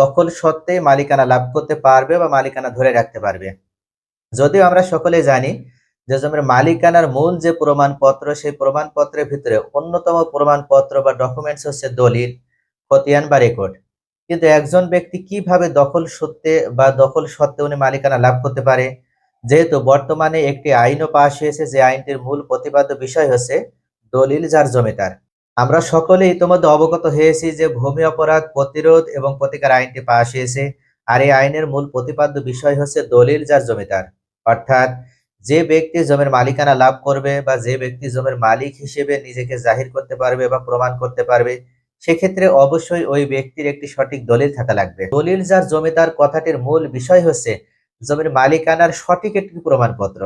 দখল সত্ত্বে মালিকানা লাভ করতে পারবে বা মালিকানা ধরে রাখতে পারবে। যদিও আমরা সকলে জানি যে জমির মালিকানার মূল যে প্রমাণপত্র, সেই প্রমাণপত্রের ভিতরে অন্যতম প্রমাণপত্র বা ডকুমেন্টস হচ্ছে দলিল, খতিয়ান বা রেকর্ড কিন্তু একজন ব্যক্তি কীভাবে দখল সত্ত্বে বা দখল সত্ত্বে উনি মালিকানা লাভ করতে পারে? যেহেতু বর্তমানে একটি আইনও পাশ হয়েছে, যে আইনটির মূল প্রতিপাদ্য বিষয় হচ্ছে দলিল যার জমিদার আমরা সকলে ইতিমধ্যে অবগত হয়েছি যে ভূমি অপরাধ প্রতিরোধ এবং প্রতিকার আইনটি পাশ হয়েছে, আর এই আইনের মূল প্রতিপাদ্য বিষয় হচ্ছে দলিল যার জমিদার। অর্থাৎ যে ব্যক্তি জমির মালিকানা লাভ করবে বা যে ব্যক্তি জমির মালিক হিসেবে নিজেকে জাহির করতে পারবে বা প্রমাণ করতে পারবে, সেক্ষেত্রে অবশ্যই ওই ব্যক্তির একটি সঠিক দলিল থাকা লাগবে। দলিল যার জমিদার কথাটির মূল বিষয় হচ্ছে জমির মালিকানার সঠিক একটি প্রমাণপত্র।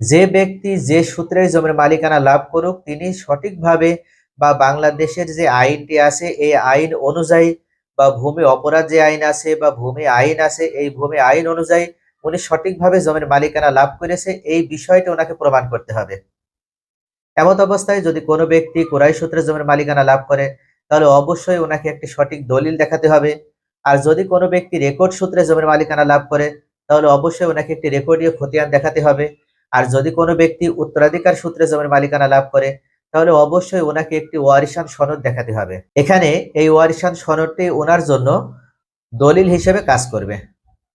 যে ব্যক্তি যে সূত্রে জমির মালিকানা লাভ করুক, তিনি সঠিকভাবে বা বাংলাদেশের যে আইনটি আছে, এই আইন অনুযায়ী বা ভূমি অপরাধ যে আইন আছে বা ভূমি আইন আছে, এই ভূমি আইন অনুযায়ী উনি সঠিকভাবে জমির মালিকানা লাভ করেছে, এই বিষয়টি ওনাকে প্রমাণ করতে হবে। এমত অবস্থায় যদি কোনো ব্যক্তি কোরাই সূত্রে জমির মালিকানা লাভ করে, তাহলে অবশ্যই ওনাকে একটি সঠিক দলিল দেখাতে হবে। আর যদি কোনো ব্যক্তি রেকর্ড সূত্রে জমির মালিকানা লাভ করে, তাহলে অবশ্যই ওনাকে একটি রেকর্ডীয় খতিয়ান দেখাতে হবে। আর যদি কোনো ব্যক্তি উত্তরাধিকার সূত্রে জমির মালিকানা লাভ করে, তাহলে অবশ্যই ওনাকে একটি ওয়ারিশান সনদ দেখাতে হবে। এখানে এই ওয়ারিশান সনদটি ওনার জন্য দলিল হিসেবে কাজ করবে।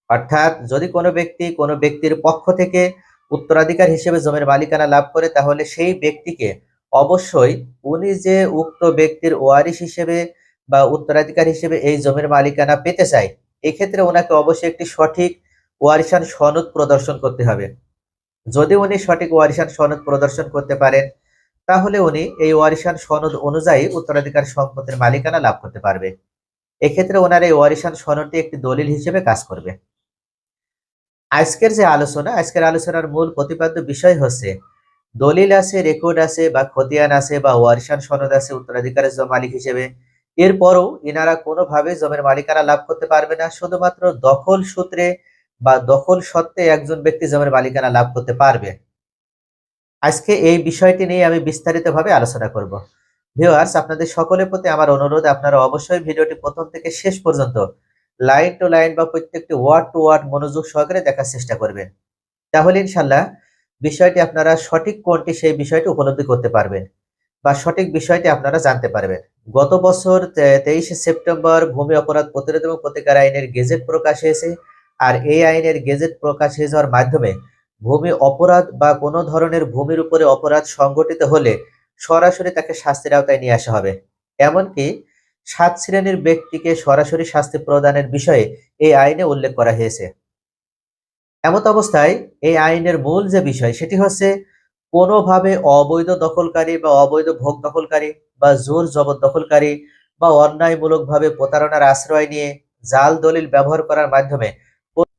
অর্থাৎ যদি কোনো ব্যক্তি কোনো ব্যক্তির পক্ষ থেকে উত্তরাধিকার হিসেবে জমির মালিকানা লাভ করে, তাহলে সেই ব্যক্তিকে অবশ্যই উনি যে উক্ত ব্যক্তির ওয়ারিশ হিসেবে বা উত্তরাধিকার হিসেবে এই জমির মালিকানা পেতে চায়, এক্ষেত্রে ওনাকে অবশ্যই একটি সঠিক ওয়ারিশান সনদ প্রদর্শন করতে হবে। যদি উনি সঠিক ওয়ারিশান সনদ প্রদর্শন করতে পারেন, তাহলে উনি এই ওয়ারিশান সনদ অনুযায়ী উত্তরাধিকার সম্পত্তির মালিকানা লাভ করতে পারবে। এক্ষেত্রে ওনার এই ওয়ারিশান সনদটি একটি দলিল হিসেবে কাজ করবে। আজকের যে আলোচনা, আজকের আলোচনার মূল প্রতিপাদ্য বিষয় হচ্ছে, দলিল আছে, রেকর্ড আছে বা খতিয়ান আছে বা ওয়ারিশান সনদ আছে উত্তরাধিকারের মালিক হিসেবে, এরপরও ইনারা কোনোভাবে জমির মালিকানা লাভ করতে পারবে না। শুধুমাত্র দখল সূত্রে বা দখল সত্ত্বে একজন ব্যক্তি জমির মালিকানা লাভ করতে পারবে। আজকে এই বিষয়টি নিয়ে আমি বিস্তারিতভাবে আলোচনা করব। ভিউয়ার্স, আপনাদের সকলের প্রতি আমার অনুরোধ, আপনারা অবশ্যই ভিডিওটি প্রথম থেকে শেষ পর্যন্ত লাইন টু লাইন বা প্রত্যেকটি ওয়ার্ড টু ওয়ার্ড মনোযোগ সহকারে দেখার চেষ্টা করবেন। তাহলে ইনশাল্লাহ বিষয়টি আপনারা সঠিক কোনটি সেই বিষয়টি উপলব্ধি করতে পারবেন বা সঠিক বিষয়টি আপনারা জানতে পারবেন। গত বছর তেইশে সেপ্টেম্বর ভূমি অপরাধ প্রতিরোধ এবং প্রতিকার আইনের গেজেট প্রকাশ হয়েছে। আর এই আইনের গেজেট প্রকাশ হয়ে যাওয়ার মাধ্যমে ভূমি অপরাধ বা কোনো ধরনের ভূমির উপরে অপরাধ সংগঠিত হলে সরাসরি তাকে শাস্তির আওতায় নিয়ে আসা হবে। এমনকি সাত শ্রেণির ব্যক্তিকে সরাসরি শাস্তি প্রদানের বিষয়ে এই আইনে উল্লেখ করা হয়েছে। এমত অবস্থায় এই আইনের মূল যে বিষয় সেটি হচ্ছে কোনোভাবে অবৈধ দখলকারী বা অবৈধ ভোগ দখলকারী বা জোর জবরদখলকারী বা অন্যায়মূলকভাবে প্রতারণার আশ্রয় নিয়ে জাল দলিল ব্যবহার করার মাধ্যমে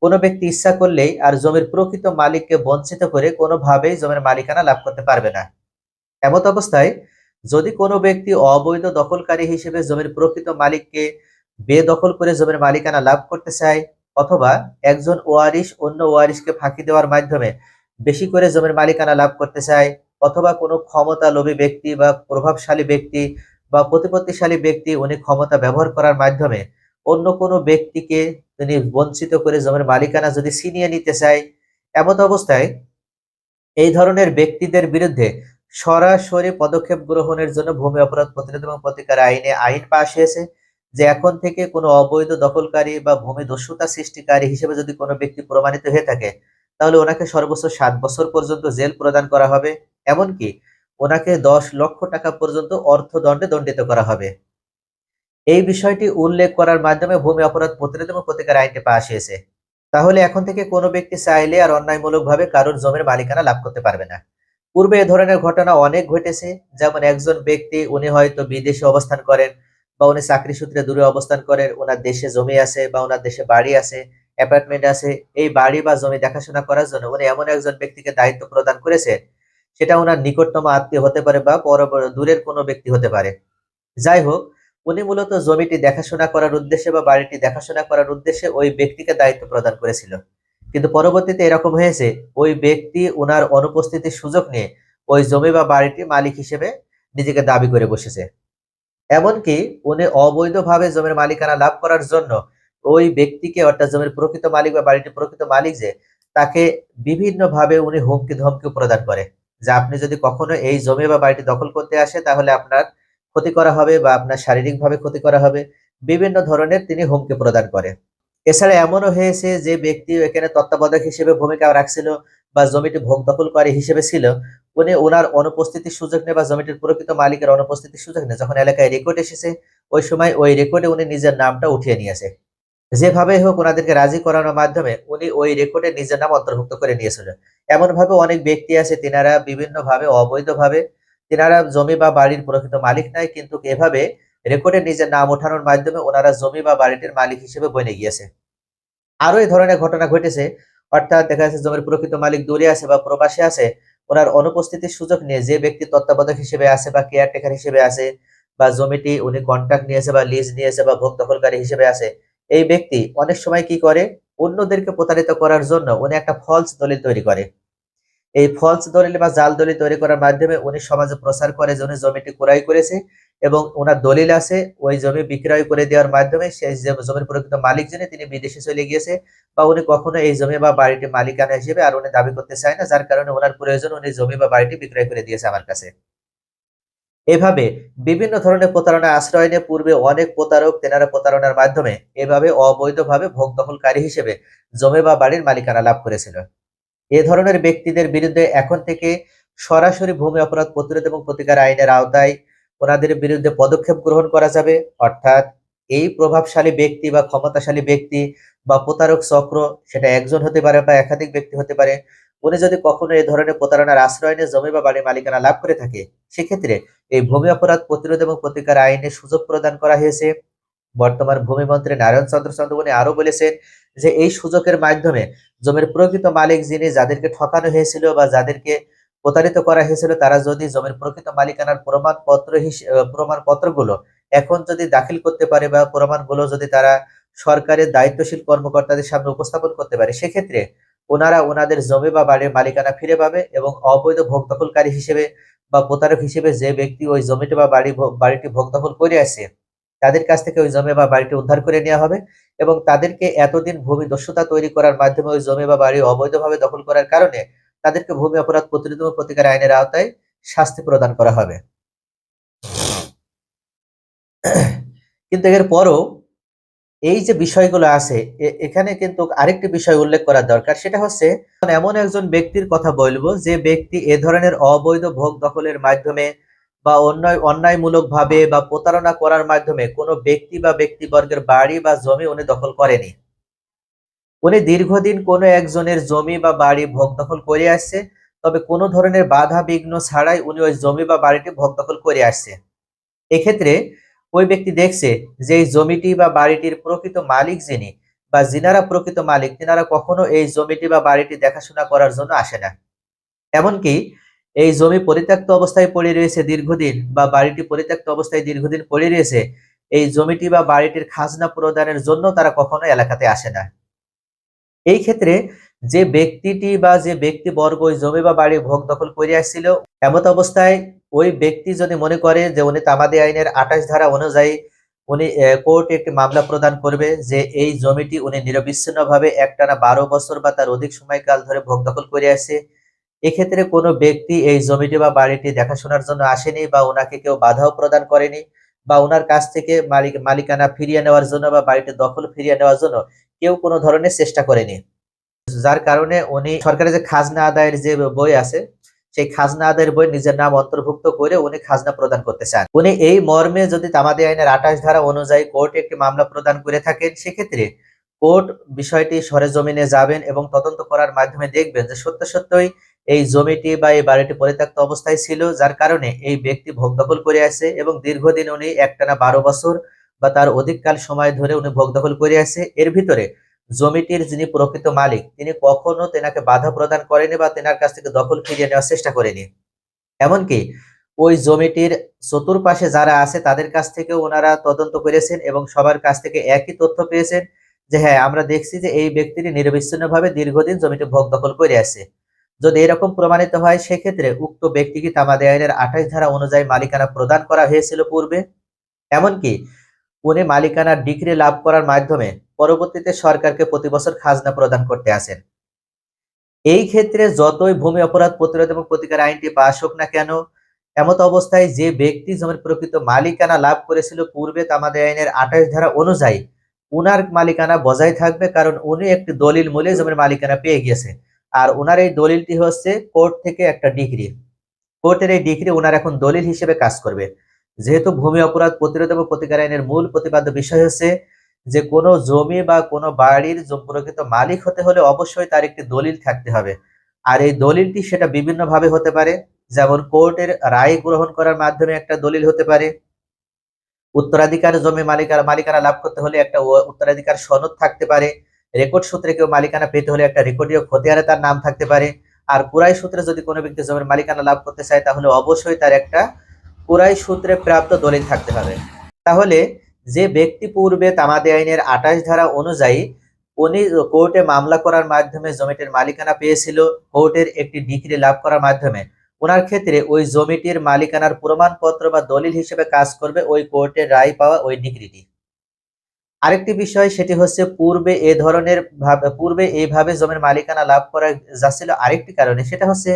কোনো ব্যক্তি ইচ্ছা করলেই আর জমির প্রকৃত মালিককে বঞ্চিত করে কোনোভাবেই জমির মালিকানা লাভ করতে পারবে না। এমত অবস্থায় যদি কোনো ব্যক্তি অবৈধ দখলকারী হিসেবে জমির প্রকৃত মালিককে বেদখল করে জমির মালিকানা লাভ করতে চায় অথবা একজন ওয়ারিশ অন্য ওয়ারিশকে ফাঁকি দেওয়ার মাধ্যমে বেশি করে জমির মালিকানা লাভ করতে চায় অথবা কোনো ক্ষমতা লোভী ব্যক্তি বা প্রভাবশালী ব্যক্তি বা প্রতিপত্তিশালী ব্যক্তি উনি ক্ষমতা ব্যবহার করার মাধ্যমে অন্য কোনো ব্যক্তিকে তিনি বঞ্চিত করে জমির মালিকানা যদি ছিনিয়ে নিতে চায়, এমত অবস্থায় এই ধরনের ব্যক্তিদের বিরুদ্ধে সরাসরি পদক্ষেপ গ্রহণের জন্য ভূমি অপরাধ প্রতিরোধ এবং প্রতিকার আইনে আইন পাশ হয়েছে যে এখন থেকে কোনো অবৈধ দখলকারী বা ভূমি দস্যুতা সৃষ্টিকারী হিসেবে যদি কোনো ব্যক্তি প্রমাণিত হয়ে থাকে, তাহলে ওনাকে সর্বোচ্চ সাত বছর পর্যন্ত জেল প্রদান করা হবে। এমনকি ওনাকে দশ লক্ষ টাকা পর্যন্ত অর্থদণ্ডে দণ্ডিত করা হবে। এই বিষয়টি উল্লেখ করার মাধ্যমে ভূমি অপরাধ প্রতিরোধ এবং প্রতিকার আইনটি পাশ হয়েছে। তাহলে এখন থেকে কোনো ব্যক্তি চাইলে আর অন্যায়মূলকভাবে কারোর জমির মালিকানা লাভ করতে পারবে না। পূর্বে এ ধরনের ঘটনা অনেক ঘটেছে, যেমন একজন ব্যক্তি, উনি হয়তো বিদেশে অবস্থান করেন বা উনি চাকরি সূত্রে দূরে অবস্থান করেন ওনার দেশে জমি আছে বা ওনার দেশে বাড়ি আছে, অ্যাপার্টমেন্ট আছে, এই বাড়ি বা জমি দেখাশোনা করার জন্য উনি এমন একজন ব্যক্তিকে দায়িত্ব প্রদান করেছে, সেটা ওনার নিকটতম আত্মীয় হতে পারে বা পর দূরের কোনো ব্যক্তি হতে পারে। যাই হোক উনি মূলত জমিটি দেখাশোনা করার উদ্দেশ্যে বা বাড়িটি দেখাশোনা করার উদ্দেশ্যে ওই ব্যক্তিকে দায়িত্ব প্রদান করেছিল। কিন্তু পরবর্তীতে এরকম হয়েছে, ওই ব্যক্তি ওনার অনুপস্থিতির সুযোগ নিয়ে ওই জমি বা বাড়িটি মালিক হিসেবে নিজেকে দাবি করে বসেছে। এমনকি উনি অবৈধভাবে জমির মালিকানা লাভ করার জন্য ওই ব্যক্তিকে, অর্থাৎ জমির প্রকৃত মালিক বা বাড়িটির প্রকৃত মালিক যে, তাকে বিভিন্নভাবে উনি হুমকি ধমকি প্রদান করে। যে আপনি যদি কখনো এই জমি বা বাড়িটি দখল করতে আসে, তাহলে আপনার ক্ষতি করা হবে বা আপনার শারীরিকভাবে ক্ষতি করা হবে, বিভিন্ন ধরনের তিনি হুমকি প্রদান করে এছাড়া এমনও হয়েছে যে ব্যক্তি এখানে তত্ত্বাবধায়ক হিসেবে ভূমিকা রাখছিল বা জমিটি ভোগ দখলকারী হিসেবে ছিল, উনি ওনার অনুপস্থিতির সুযোগ নেই বা জমিটির প্রকৃত মালিকের অনুপস্থিতির সুযোগ নেই যখন এলাকায় রেকর্ড এসেছে, ওই সময় ওই রেকর্ডে উনি নিজের নামটা উঠিয়ে নিয়েছে। যেভাবে হোক ওনাদেরকে রাজি করানোর মাধ্যমে উনি ওই রেকর্ডে নিজের নাম অন্তর্ভুক্ত করে নিয়েছিল। এমনভাবে অনেক ব্যক্তি আছে, তিনারা বিভিন্নভাবে, অবৈধভাবে তিনারা জমি বা বাড়ির প্রকৃত মালিক নাই কিন্তু এভাবে রেকর্ডে নিজের নাম ওঠানোর মাধ্যমে ওনারা জমি বা বাড়িটির মালিক হিসেবে বনে গিয়েছে। আরও এই ধরনের ঘটনা ঘটেছে, অর্থাৎ দেখা যাচ্ছে জমির প্রকৃত মালিক দূরে আছে বা প্রবাসে আছে, ওনার অনুপস্থিতির সুযোগ নিয়ে যে ব্যক্তি তত্ত্বাবধায়ক হিসেবে আছে বা কেয়ারটেকার হিসেবে আছে, বা জমিটি উনি কন্ট্রাক্ট নিয়েছে বা লিজ নিয়েছে বা ভোগ দখলকারী হিসেবে আছে, এই ব্যক্তি অনেক সময় কি করে? অন্যদেরকে প্রতারিত করার জন্য উনি একটা ফলস দলিল তৈরি করে। এই ফলস দলিল বা জাল দলিল তৈরি করার মাধ্যমে উনি সমাজে প্রচার করে যে উনি জমিটি ক্রয় করেছে এবং ওনার দলিল আছে, ওই জমি বিক্রয় করে দেওয়ার মাধ্যমে সেই জমির প্রকৃত মালিক যিনি, তিনি বিদেশে চলে গিয়েছে বা উনি কখনো এই জমি বা বাড়িটি মালিকানা হিসেবে আর উনি দাবি করতে চায় না, যার কারণে ওনার প্রয়োজন উনি জমি বা বাড়িটি বিক্রয় করে দিয়েছে আমার কাছে। এভাবে বিভিন্ন ধরনের প্রতারণা আশ্রয় নিয়ে পূর্বে অনেক প্রতারক তেনারা প্রতারণার মাধ্যমে এভাবে অবৈধভাবে ভোগ দখলকারী হিসেবে জমি বা বাড়ির মালিকানা লাভ করেছিল। এ ধরনের ব্যক্তিদের বিরুদ্ধে এখন থেকে সরাসরি ভূমি অপরাধ প্রতিরোধ এবং প্রতিকার আইনের আওতায় ওনাদের বিরুদ্ধে পদক্ষেপ গ্রহণ করা যাবে। অর্থাৎ এই প্রভাবশালী ব্যক্তি বা ক্ষমতাশালী ব্যক্তি বা প্রতারক চক্র, সেটা একজন হতে পারে বা একাধিক ব্যক্তি হতে পারে, উনি যদি কখনো এই ধরনের প্রতারণার আশ্রয় নিয়ে জমি বা বাড়ির মালিকানা লাভ করে থাকে, সেক্ষেত্রে এই ভূমি অপরাধ প্রতিরোধ এবং প্রতিকার আইনে সুযোগ প্রদান করা হয়েছে। বর্তমান ভূমিমন্ত্রী নারায়ণ চন্দ্র চন্দ্রবনী আরও বলেছেন যে এই সুযোগের মাধ্যমে জমির প্রকৃত মালিক যিনি যাদেরকে ঠকানো হয়েছিল বা যাদেরকে প্রতারিত করা হয়েছিল, তারা যদি জমির প্রকৃত মালিকানার প্রমাণপত্র প্রমাণপত্রগুলো এখন যদি দাখিল করতে পারে বা প্রমাণগুলো যদি তারা সরকারের দায়িত্বশীল কর্মকর্তাদের সামনে উপস্থাপন করতে পারে, সেক্ষেত্রে ওনারা ওনাদের জমি বা বাড়ির মালিকানা ফিরে পাবে এবং অবৈধ ভোগ দখলকারী হিসেবে বা প্রতারক হিসেবে যে ব্যক্তি ওই জমিটি বা বাড়ি বাড়িটি ভোগ দখল করে আসে, তাদের কাছ থেকে ওই জমি বা বাড়িটি উদ্ধার করে নেওয়া হবে। এবং তাদেরকে এতদিন ভূমি দস্যুতা তৈরি করার মাধ্যমে ওই জমি বা বাড়ি অবৈধভাবে দখল করার কারণে তাদেরকে ভূমি অপরাধ প্রতিরোধ প্রতিকার আইনের আওতায় শাস্তি প্রদান করা হবে। কিন্তু এর পরও এই যে বিষয়গুলো আছে এখানে কিন্তু আরেকটি বিষয় উল্লেখ করা দরকার, সেটা হচ্ছে এমন একজন ব্যক্তির কথা বলব যে ব্যক্তি এ ধরনের অবৈধ ভোগ দখলের মাধ্যমে বা অন্যায় অন্যায়মূলক ভাবে বা প্রতারণা করার মাধ্যমে কোনো ব্যক্তি বা ব্যক্তিবর্গের বাড়ি বা জমি উনি দখল করেনি। উনি দীর্ঘদিন কোনো একজনের জমি বা বাড়ি ভোগ দখল করে আসছে, তবে কোনো ধরনের বাধা বিঘ্ন ছাড়াই উনি ওই জমি বা বাড়িটি ভোগ দখল করে আসছে। এক্ষেত্রে ওই ব্যক্তি দেখছে যে এই জমিটি বা বাড়িটির প্রকৃত মালিক যিনি বা যিনারা প্রকৃত মালিক, তিনারা কখনো এই জমিটি বা বাড়িটি দেখাশোনা করার জন্য আসে না। এমনকি এই জমি পরিত্যক্ত অবস্থায় পড়ে রয়েছে দীর্ঘদিন বা বাড়িটি পরিত্যক্ত অবস্থায় দীর্ঘদিন পড়ে রয়েছে, এই জমিটি বা বাড়িটির খাজনা প্রদানের জন্য তারা কখনো এলাকাতে আসে না। এই ক্ষেত্রে যে ব্যক্তিটি বা যে ব্যক্তিবর্গ ওই জমি বা বাড়ি ভোগ দখল করে আসছিল, এমত অবস্থায় ওই ব্যক্তি যদি মনে করে যে উনি তামাদি আইনের আঠাশ ধারা অনুযায়ী উনি কোর্টে একটি মামলা প্রদান করবে যে এই জমিটি উনি নিরবিচ্ছিন্নভাবে একটানা বারো বছর বা তার অধিক সময়কাল ধরে ভোগ দখল করে আসে এক্ষেত্রে কোনো ব্যক্তি এই জমিটি বা বাড়িটি দেখাশোনার জন্য আসেনি বা ওনাকে কেউ বাধাও প্রদান করেনি বা ওনার কাছ থেকে মালিক, মালিকানা ফিরিয়ে নেওয়ার জন্য বা বাড়িটি দখল ফিরিয়ে নেওয়ার জন্য কেউ কোনো ধরনের চেষ্টা করেনি। যার কারণে উনি সরকারের যে খাজনা আদায়ের যে বই আছে, সেই খাজনা আদায়ের বই নিজের নাম অন্তর্ভুক্ত করে উনি খাজনা প্রদান করতে চান। উনি এই মর্মে যদি তামাদি আইনের আঠাশ ধারা অনুযায়ী কোর্টে একটি মামলা প্রদান করে থাকেন, সেক্ষেত্রে কোর্ট বিষয়টি সরেজমিনে যাবেন এবং তদন্ত করার মাধ্যমে দেখবেন যে সত্য সত্যই এই জমিটি বা এই বাড়িটি পরিত্যক্ত অবস্থায় ছিল, যার কারণে এই ব্যক্তি ভোগ দখল করে আছে এবং দীর্ঘদিন উনি একটানা বারো বছর বা তার অধিককাল সময় ধরে উনি ভোগ দখল করে আছে। এর ভিতরে জমিটির যিনি প্রকৃত মালিক, তিনি কখনো তেনাকে বাধা প্রদান করেনি বা তেনার কাছ থেকে দখল ফিরিয়ে নেওয়ার চেষ্টা করেনি। এমনকি ওই জমিটির চতুর্পাশে যারা আছে, তাদের কাছ থেকে ওনারা তদন্ত করেছেন এবং সবার কাছ থেকে একই তথ্য পেয়েছেন যে হ্যাঁ আমরা দেখছি যে এই ব্যক্তিটি নিরবিচ্ছিন্নভাবে দীর্ঘদিন জমিটি ভোগ দখল করে আছে। যদি এরকম প্রমাণিত হয়, সেক্ষেত্রে উক্ত ব্যক্তিকে তামাদি আইনের আঠাশ ধারা অনুযায়ী মালিকানা প্রদান করা হয়েছিল পূর্বে। এমনকি উনি মালিকানার ডিগ্রি লাভ করার মাধ্যমে পরবর্তীতে সরকারকে প্রতি বছর খাজনা প্রদান করতে আসেন। এই ক্ষেত্রে যতই ভূমি অপরাধ প্রতিরোধ এবং প্রতিকার আইনটি পাশ হোক না কেন, এমত অবস্থায় যে ব্যক্তি জমির প্রকৃত মালিকানা লাভ করেছিল পূর্বে তামাদি আইনের আঠাশ ধারা অনুযায়ী, উনার মালিকানা বজায় থাকবে কারণ উনি একটি দলিল মূলে জমির মালিকানা পেয়ে গিয়েছে। আর ওনার এই দলিলটি হচ্ছে কোর্ট থেকে একটা ডিগ্রি। কোর্টের এই ডিগ্রি ওনার এখন দলিল হিসেবে কাজ করবে। যেহেতু ভূমি অপরাধ প্রতিরোধ এবং প্রতিকার আইনের মূল প্রতিপাদ্য বিষয় হচ্ছে যে কোনো জমি বা কোনো বাড়ির প্রকৃত মালিক হতে হলে অবশ্যই তার একটি দলিল থাকতে হবে। আর এই দলিলটি সেটা বিভিন্ন ভাবে হতে পারে। যেমন কোর্টের রায় গ্রহণ করার মাধ্যমে একটা দলিল হতে পারে। উত্তরাধিকার জমি মালিকানা মালিকানা লাভ করতে হলে একটা উত্তরাধিকার সনদ থাকতে পারে। রেকর্ড সূত্রে কেউ মালিকানা পেতে হলে একটা রেকর্ডীয় খতিয়ারে তার নাম থাকতে পারে। আর কুরাই সূত্রে যদি কোনো ব্যক্তি জমির মালিকানা লাভ করতে চায়, তাহলে অবশ্যই তার একটা কুরাই সূত্রে প্রাপ্ত দলিল থাকতে হবে। তাহলে যে ব্যক্তি পূর্বে তামাদি আইনের আঠাশ ধারা অনুযায়ী উনি কোর্টে মামলা করার মাধ্যমে জমিটির মালিকানা পেয়েছিল, কোর্টের একটি ডিগ্রি লাভ করার মাধ্যমে ওনার ক্ষেত্রে ওই জমিটির মালিকানার প্রমাণপত্র বা দলিল হিসেবে কাজ করবে ওই কোর্টের রায় পাওয়া ওই ডিগ্রিটি। আরেকটি বিষয় সেটি হচ্ছে পূর্বে এ ধরনের পূর্বে এইভাবে জমির মালিকানা লাভ করা যাচ্ছিল আরেকটি কারণে, সেটা হচ্ছে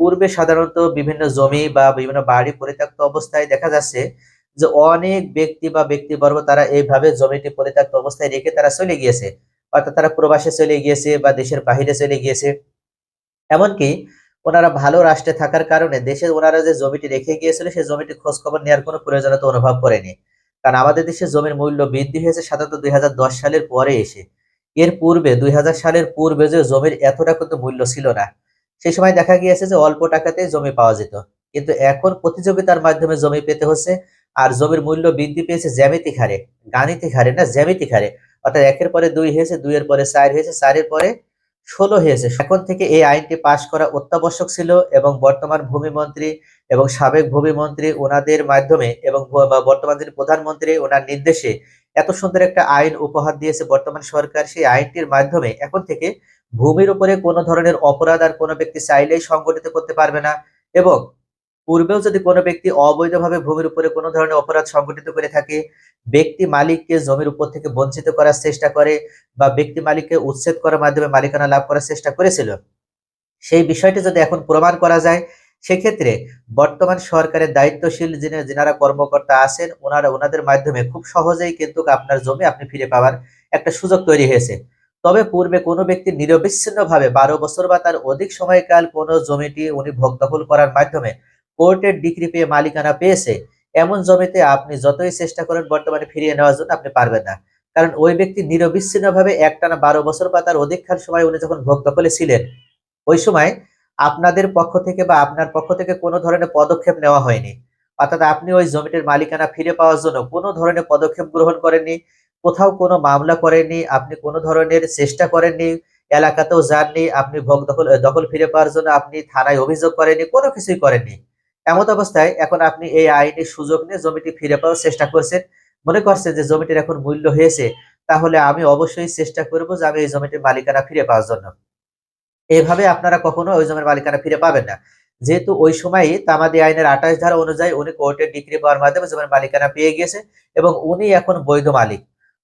পূর্বে সাধারণত বিভিন্ন জমি বা বিভিন্ন বাড়ি পরিত্যক্ত অবস্থায় দেখা যাচ্ছে যে অনেক ব্যক্তি বা ব্যক্তিবর্গ তারা এইভাবে জমিটি পরিত্যক্ত অবস্থায় রেখে তারা চলে গিয়েছে। অর্থাৎ তারা প্রবাসে চলে গিয়েছে বা দেশের বাহিরে চলে গিয়েছে। এমনকি ওনারা ভালো রাষ্ট্রে থাকার কারণে দেশে ওনারা যে জমিটি রেখে গিয়েছিল সেই জমিটি খোঁজ খবর নেওয়ার কোনো প্রয়োজনীয়তা অনুভব করেনি। কারণ আমাদের দেশে জমির মূল্য বৃদ্ধি হয়েছে সাধারণত দুই সালের পরে এসে। এর পূর্বে দুই হাজার সালের পূর্বে যে জমির এতটা কিন্তু মূল্য ছিল না, সেই সময় দেখা গিয়েছে যে অল্প টাকাতে জমি পাওয়া যেত। কিন্তু এখন প্রতিযোগিতার মাধ্যমে জমি পেতে হচ্ছে আর জমির মূল্য বৃদ্ধি পেয়েছে জ্যামিতিক হারে, গাণিতিক হারে না, জ্যামিতিক হারে। অর্থাৎ একের পরে দুই হয়েছে, দুইয়ের পরে চার হয়েছে, চারের পরে ষোলো হয়েছে। এখন থেকে এই আইনটি পাশ করা অত্যাবশ্যক ছিল এবং বর্তমান ভূমি মন্ত্রী এবং সাবেক ভূমি মন্ত্রী ওনাদের মাধ্যমে এবং বর্তমান যিনি প্রধানমন্ত্রী ওনার নির্দেশে এত সুন্দর একটা আইন উপহার দিয়েছে বর্তমান সরকার, সেই আইনটির মাধ্যমে এখন থেকে ভূমির উপরে কোনো ধরনের অপরাধ আর কোনো ব্যক্তি চাইলেই সংগঠিত করতে পারবে না এবং পূর্বেও যদি কোনো ব্যক্তি অবৈধভাবে ভূমির উপরে কোনো ধরনের অপরাধ সংগঠিত করে থাকে, ব্যক্তি মালিককে জমির উপর থেকে বঞ্চিত করার চেষ্টা করে বা ব্যক্তি মালিককে উচ্ছেদ করার মাধ্যমে মালিকানা লাভ করার চেষ্টা করেছিল, সেই বিষয়টি যদি এখন প্রমাণ করা যায় সেক্ষেত্রে বর্তমান সরকারের দায়িত্বশীল যিনি যিনারা কর্মকর্তা আছেন, ওনারা ওনাদের মাধ্যমে খুব সহজেই কিন্তু আপনার জমি আপনি ফিরে পাওয়ার একটা সুযোগ তৈরি হয়েছে। তবে পূর্বে কোনো ব্যক্তি নিরবিচ্ছিন্নভাবে বারো বছর বা তার অধিক সময়কাল কোনো জমিটি উনি ভোগ দখল করার মাধ্যমে কোর্টের ডিগ্রি পেয়ে মালিকানা পেয়েছে, এমন জমিতে আপনি যতই চেষ্টা করেন বর্তমানে ফিরিয়ে নেওয়ার জন্য আপনি পারবেন না। কারণ ওই ব্যক্তি নিরবিচ্ছিন্নভাবে একটানা বারো বছর বা তার অধিককাল সময় উনি যখন ভোগ দখলে ছিলেন, ওই সময় আপনাদের পক্ষ থেকে বা আপনার পক্ষ থেকে কোনো ধরনের পদক্ষেপ নেওয়া হয়নি। অর্থাৎ আপনি ওই জমিটির মালিকানা ফিরে পাওয়ার জন্য কোনো ধরনের পদক্ষেপ গ্রহণ করেননি, কোথাও কোনো মামলা করেননি, আপনি কোনো ধরনের চেষ্টা করেননি, এলাকাতেও যাননি, আপনি ভোগ দখল দখল ফিরে পাওয়ার জন্য আপনি থানায় অভিযোগ করেননি, কোনো কিছুই করেননি। এমত অবস্থায় এখন আপনি এই আইনের সুযোগ নিয়ে জমিটি ফিরে পাওয়ার চেষ্টা করছেন। মনে করছেন যে জমিটির এখন মূল্য হয়েছে, তাহলে আমি অবশ্যই চেষ্টা করব যে আমি এই জমিটির মালিকানা ফিরে পাওয়ার জন্য। এভাবে আপনারা কখনো ওই জমির মালিকানা ফিরে পাবেন না। যেহেতু ওই সময়ই তামাদি আইনের আঠাশ ধারা অনুযায়ী উনি কোর্টের ডিগ্রি পাওয়ার মাধ্যমে জমির মালিকানা পেয়ে গিয়েছে এবং উনি এখন বৈধ মালিক।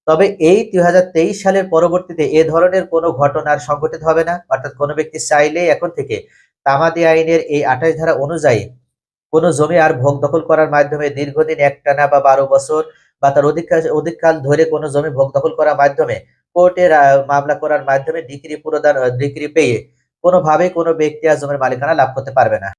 তবে এই দুই হাজার তেইশ সালের পরবর্তীতে এ ধরনের কোনো ঘটনার সংঘটিত হবে না, অর্থাৎ কোনো ব্যক্তি চাইলেই এখন থেকে তামাদি আইনের এই আঠাশ ধারা অনুযায়ী কোনো জমি আর ভোগ দখল করার মাধ্যমে দীর্ঘদিন একটানা বা বারো বছর বা তার অধিককাল অধিককাল ধরে কোনো জমি ভোগ দখল করার মাধ্যমে কোর্টের আহ, মামলা করার মাধ্যমে ডিক্রি প্রদান ডিক্রি পেয়ে কোনোভাবেই কোনো ব্যক্তি আর জমির মালিকানা লাভ করতে পারবে না।